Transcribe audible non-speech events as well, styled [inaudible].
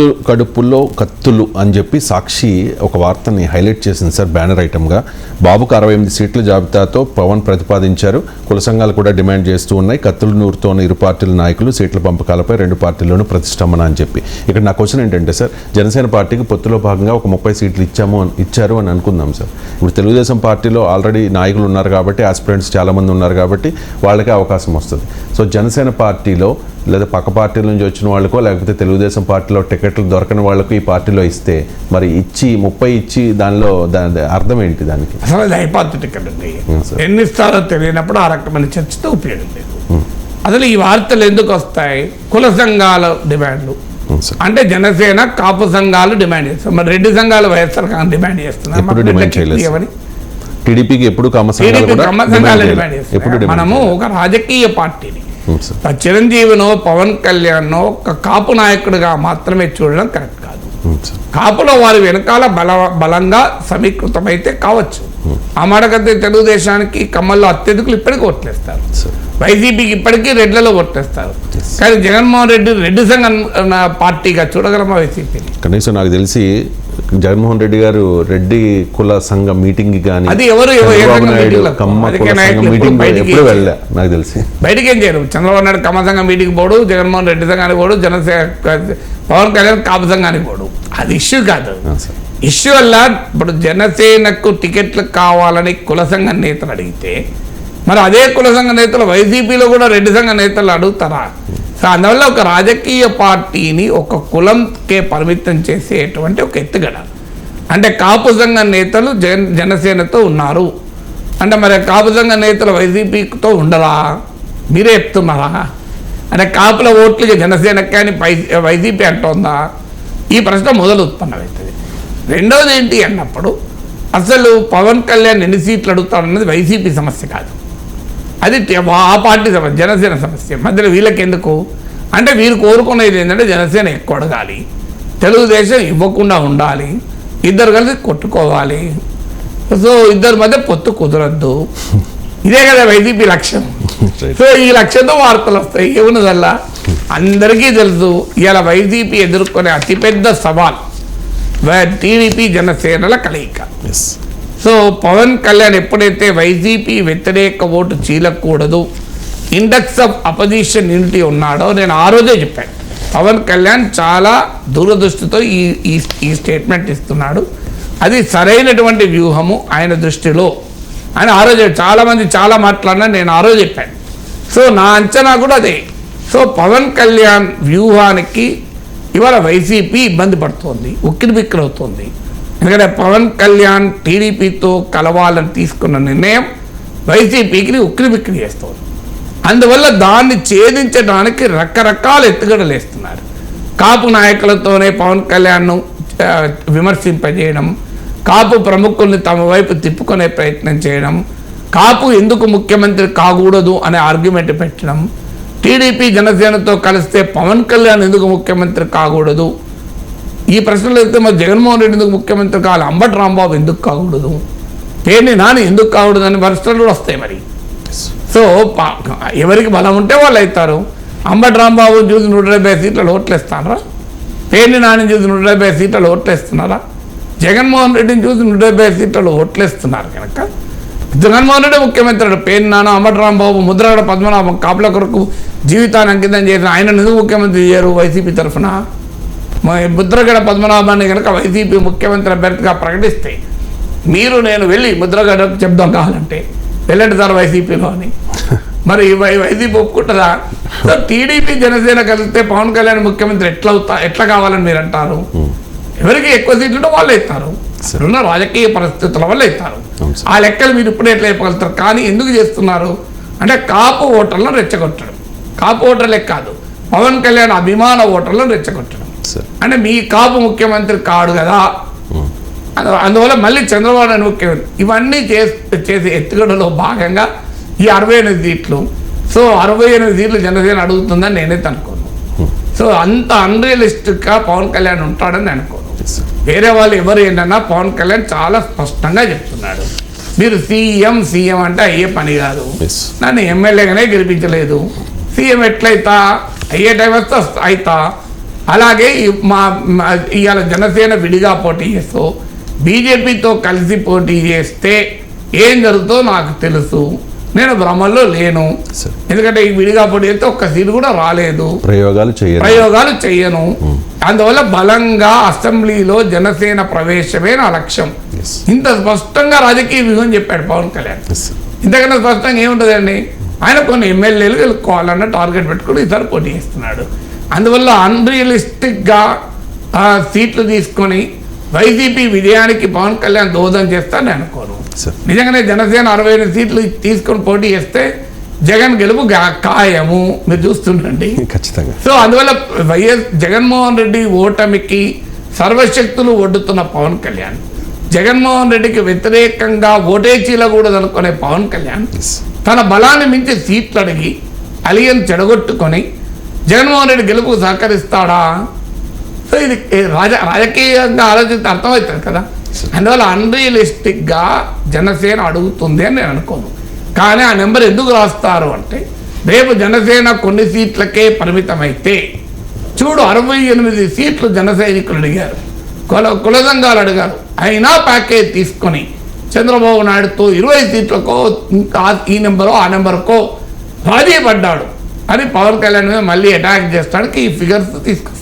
కత్తు కడుపులో కత్తులు అని చెప్పి సాక్షి ఒక వార్తని హైలైట్ చేసింది సార్ బ్యానర్ ఐటమ్గా. బాబుకు అరవై ఎనిమిది సీట్ల జాబితాతో పవన్ ప్రతిపాదించారు. కుల సంఘాలు కూడా డిమాండ్ చేస్తూ ఉన్నాయి. కత్తులు నూరుతోన్న ఇరు పార్టీల నాయకులు సీట్ల పంపకాలపై రెండు పార్టీల్లోనూ ప్రతిష్టంభన అని చెప్పి. ఇక్కడ నా క్వశ్చన్ ఏంటంటే సార్ జనసేన పార్టీకి పొత్తులో భాగంగా ఒక ముప్పై సీట్లు ఇచ్చాము అని ఇచ్చారు అని అనుకుందాం సార్. ఇప్పుడు తెలుగుదేశం పార్టీలో ఆల్రెడీ నాయకులు ఉన్నారు కాబట్టి ఆస్పిరెంట్స్ చాలామంది ఉన్నారు కాబట్టి వాళ్ళకే అవకాశం వస్తుంది. సో జనసేన పార్టీలో లేదా పక్క పార్టీల నుంచి వచ్చిన వాళ్ళకో లేకపోతే తెలుగుదేశం పార్టీలో టికెట్లు దొరకని వాళ్ళకు ఈ పార్టీలో ఇస్తే మరి ఇచ్చి ముప్పై ఇచ్చి దానిలో దాని అర్థం ఏంటి దానికి? అసలు అది హైపాథెటికల్ అండి. Hmm. ఎన్ని ఇస్తారో తెలియనప్పుడు ఆ రకమైన చర్చతో ఉపయోగం లేదు. అసలు ఈ వార్తలు ఎందుకు వస్తాయి? కుల సంఘాల డిమాండ్లు సార్ అంటే జనసేన కాపు సంఘాలు డిమాండ్ చేస్తారు మరి రెడ్డి సంఘాలు వైఎస్ఆర్ కాంగ్రెస్ డిమాండ్ చేస్తున్నారు. టీడీపీకి ఎప్పుడు కమ్మ సంఘాలు డిమాండ్ చేస్తారు మనము. ఒక రాజకీయ పార్టీని చిరంజీవినో పవన్ కళ్యాణ్నో ఒక కాపు నాయకుడిగా మాత్రమే చూడడం కరెక్ట్ కాదు. కాపులో వారి వెనకాల బల బలంగా సమీకృతమైతే కావచ్చు. ఆ మాటకైతే తెలుగుదేశానికి కమ్మల్లో అత్యధికులు ఇప్పటికీ ఓట్లేస్తారు. వైసీపీకి ఇప్పటికీ రెడ్లలో ఓట్లేస్తారు. కానీ జగన్మోహన్ రెడ్డి రెడ్డి సంఘం పార్టీగా చూడగలమా వైసీపీని? కనీసం నాకు తెలిసి జగన్మోహన్ రెడ్డి గారు రెడ్డి కుల సంఘ మీటింగ్ కానీ అది ఎవరు ఎవరు ఏ చంద్రబాబు నాయుడు? కమ్మ కుల సంఘ ఎప్పుడు మీటింగ్ వెళ్ళా నాకు తెలిసి. బయటికి ఏం చేయరు. చంద్రబాబు నాయుడు కమ్మ సంఘం మీటింగ్ పోడు జగన్మోహన్ రెడ్డి సంఘానికి పోడు జనసేన పవన్ కళ్యాణ్ కాపు సంఘానికి పోడు. అది ఇష్యూ కాదు. ఇష్యూ వల్ల ఇప్పుడు జనసేనకు టికెట్లు కావాలని కుల సంఘ నేతలు అడిగితే మరి అదే కుల సంఘ నేతలు వైసీపీలో కూడా రెడ్డి సంఘ నేతలు అడుగుతారా? సో అందువల్ల ఒక రాజకీయ పార్టీని ఒక కులంకే పరిమితం చేసేటువంటి ఒక ఎత్తుగడ. అంటే కాపు సంఘ నేతలు జన జనసేనతో ఉన్నారు. అంటే మరి కాపు సంఘ నేతలు వైసీపీతో ఉండరా? మీరే చెప్తున్నారా? అంటే కాపుల ఓట్లు జనసేనకి కానీ వైసీపీ అంటోందా? ఈ ప్రశ్న మొదలు ఉత్పన్నమవుతుంది. రెండవది ఏంటి అన్నప్పుడు అసలు పవన్ కళ్యాణ్ ఎన్ని సీట్లు అడుగుతాడన్నది వైసీపీ సమస్య కాదు. అది ఆ పార్టీ సమస్య జనసేన సమస్య. మధ్యలో వీళ్ళకి ఎందుకు అంటే వీరు కోరుకునేది ఏంటంటే జనసేన ఎక్కువ అడగాలి తెలుగుదేశం ఇవ్వకుండా ఉండాలి. ఇద్దరు కలిసి కొట్టుకోవాలి. సో ఇద్దరి మధ్య పొత్తు కుదరద్దు. ఇదే కదా వైసీపీ లక్ష్యం. [laughs] సో ఈ లక్ష్యంతో వార్తలు వస్తాయి. ఏమున్నదల్లా? అందరికీ తెలుసు ఇలా వైసీపీ ఎదుర్కొనే అతిపెద్ద సవాల్. టీడీపీ జనసేనల కలయిక. సో పవన్ కళ్యాణ్ ఎప్పుడైతే వైసీపీ వ్యతిరేక ఓటు చీలకూడదు ఇండెక్స్ ఆఫ్ అపోజిషన్ యూనిటీ ఉన్నాడో నేను ఆ రోజే చెప్పాను. పవన్ కళ్యాణ్ చాలా దూరదృష్టితో ఈ ఈ ఈ స్టేట్మెంట్ ఇస్తున్నాడు. అది సరైనటువంటి వ్యూహము ఆయన దృష్టిలో. అని ఆ రోజు చాలామంది చాలా మాట్లాడినా నేను ఆ రోజు చెప్పాను. సో నా అంచనా కూడా అదే. సో పవన్ కళ్యాణ్ వ్యూహానికి ఇవాళ వైసీపీ ఇబ్బంది పడుతోంది ఉక్కిరి బిక్కిరవుతోంది ఎందుకంటే పవన్ కళ్యాణ్ టీడీపీతో కలవాలని తీసుకున్న నిర్ణయం వైసీపీకి ఉక్కిరి చేస్తుంది. అందువల్ల దాన్ని ఛేదించడానికి రకరకాల ఎత్తుగడలు వేస్తున్నారు. కాపు నాయకులతోనే పవన్ కళ్యాణ్ను విమర్శింపజేయడం కాపు ప్రముఖుల్ని తమ వైపు తిప్పుకునే ప్రయత్నం చేయడం కాపు ఎందుకు ముఖ్యమంత్రి కాకూడదు అనే ఆర్గ్యుమెంట్ పెట్టడం టీడీపీ జనసేనతో కలిస్తే పవన్ కళ్యాణ్ ఎందుకు ముఖ్యమంత్రి కాకూడదు ఈ ప్రశ్నలు అయితే మరి జగన్మోహన్ రెడ్డి ఎందుకు ముఖ్యమంత్రి కావాలి? అంబటి రాంబాబు ఎందుకు కాకూడదు? పేరుని నాని ఎందుకు కాకూడదు అని ప్రశ్నలు కూడా వస్తాయి మరి. సో ఎవరికి బలం ఉంటే వాళ్ళు అవుతారు. అంబటి రాంబాబు చూసి నూట డెబ్బై సీట్లలో ఓట్లేస్తారా? పేర్ని నాని చూసి నూట డెబ్బై సీట్లలో ఓట్లేస్తున్నారా? జగన్మోహన్ రెడ్డిని చూసి నూట డెబ్బై సీట్లలో ఓట్లేస్తున్నారు కనుక జగన్మోహన్ రెడ్డి ముఖ్యమంత్రి పేరు నాన్న అంబటి రాంబాబు ముద్రగడ పద్మనాభం కాపుల కొరకు జీవితాన్ని అంకితం చేసిన ఆయన ఎందుకు ముఖ్యమంత్రి చేయరు వైసీపీ తరఫున ముద్రగడ పద్మనాభాన్ని కనుక వైసీపీ ముఖ్యమంత్రి అభ్యర్థిగా ప్రకటిస్తే మీరు నేను వెళ్ళి ముద్రగడకు చెప్దాం కావాలంటే. వెళ్ళండి సార్ వైసీపీలో అని. [laughs] మరి వైసీపీ ఒప్పుకుంటారా సో టీడీపీ జనసేన కలిస్తే పవన్ కళ్యాణ్ ముఖ్యమంత్రి ఎట్లా అవుతా ఎట్లా కావాలని మీరు అంటారు? ఎవరికి ఎక్కువ సీట్లు వాళ్ళు ఇస్తారు. ఇప్పుడున్న రాజకీయ పరిస్థితుల వల్ల ఇస్తారు. సార్. ఆ లెక్కలు మీరు ఇప్పుడే ఎట్లా చెప్పగలుగుతారు కానీ ఎందుకు చేస్తున్నారు? అంటే కాపు ఓటర్లను రెచ్చగొట్టడం. కాపు ఓటర్లే కాదు. పవన్ కళ్యాణ్ అభిమాన ఓటర్లను రెచ్చగొట్టడం. సార్ అంటే మీ కాపు ముఖ్యమంత్రి కాడు కదా? అందు- అందువల్ల మళ్ళీ చంద్రబాబు నాయుడు ముఖ్యమంత్రి. ఇవన్నీ చేసి చేసే ఎత్తుగడలో భాగంగా ఈ అరవై ఎనిమిది సీట్లు. సో అరవై ఎనిమిది సీట్లు జనసేన అడుగుతుందని నేనైతే అనుకోను సో అంత అన్రియలిస్టిక్గా పవన్ కళ్యాణ్ ఉంటాడని అనుకోను. వేరే వాళ్ళు ఎవరు ఏంటన్నా పవన్ కళ్యాణ్ చాలా స్పష్టంగా చెప్తున్నాడు. మీరు సీఎం సీఎం అంటే అయ్యే పని కాదు. నన్ను ఎమ్మెల్యేగానే గెలిపించలేదు. సీఎం ఎట్లయితా? అయ్యే టైం వస్తే అయితా. అలాగే మా ఇవాళ జనసేన విడిగా పోటీ చేస్తూ బీజేపీతో కలిసి పోటీ చేస్తే ఏం జరుగుతుందో నాకు తెలుసు. నేను భ్రమల్లో లేను. ఎందుకంటే ఈ విడిగా పోటీ చేస్తే ఒక్క సీటు కూడా రాలేదు. ప్రయోగాలు ప్రయోగాలు చెయ్యను అందువల్ల బలంగా అసెంబ్లీలో జనసేన ప్రవేశమే నా లక్ష్యం. ఇంత స్పష్టంగా రాజకీయ వ్యూహం చెప్పాడు పవన్ కళ్యాణ్. ఇంతకన్నా స్పష్టంగా ఏముంటుందండి? ఆయన కొన్ని ఎమ్మెల్యేలు గెలుక్కోవాలన్న టార్గెట్ పెట్టుకుని ఈసారి పోటీ చేస్తున్నాడు. అందువల్ల అన్రియలిస్టిక్గా సీట్లు తీసుకొని వైసీపీ విజయానికి పవన్ కళ్యాణ్ దోహదం చేస్తాడని అనుకోను. నిజంగానే జనసేన అరవై ఎనిమిది సీట్లు తీసుకొని పోటీ చేస్తే జగన్ గెలుపు ఖాయము. మీరు చూస్తుండండి. ఖచ్చితంగా. సో అందువల్ల వైఎస్ జగన్మోహన్ రెడ్డి ఓటమికి సర్వశక్తులు ఒడ్డుతున్న పవన్ కళ్యాణ్. జగన్మోహన్ రెడ్డికి వ్యతిరేకంగా ఓటే చీలకూడదు అనుకునే పవన్ కళ్యాణ్. తన బలాన్ని మించి సీట్లు అడిగి అలియన్ చెడగొట్టుకొని జగన్మోహన్ రెడ్డి గెలుపుకు సహకరిస్తాడా? సో ఇది రాజ రాజకీయంగా ఆలోచిస్తే అర్థమవుతుంది కదా. అందువల్ల అన్రియలిస్టిక్గా జనసేన అడుగుతుంది అని నేను అనుకోను. కానీ ఆ నెంబర్ ఎందుకు రాస్తారు అంటే రేపు జనసేన కొన్ని సీట్లకే పరిమితమైతే చూడు అరవై ఎనిమిది సీట్లు జన సైనికులు అడిగారు. కుల కుల అడిగారు. అయినా ప్యాకేజ్ తీసుకొని చంద్రబాబు నాయుడుతో ఇరవై సీట్లకో ఇంకా ఈ నెంబరో ఆ నెంబర్కో రాజీ పడ్డాడు అని పవన్ కళ్యాణ్ మీద మళ్ళీ అటాక్ చేస్తానికి ఈ ఫిగర్స్ తీసుకొస్తారు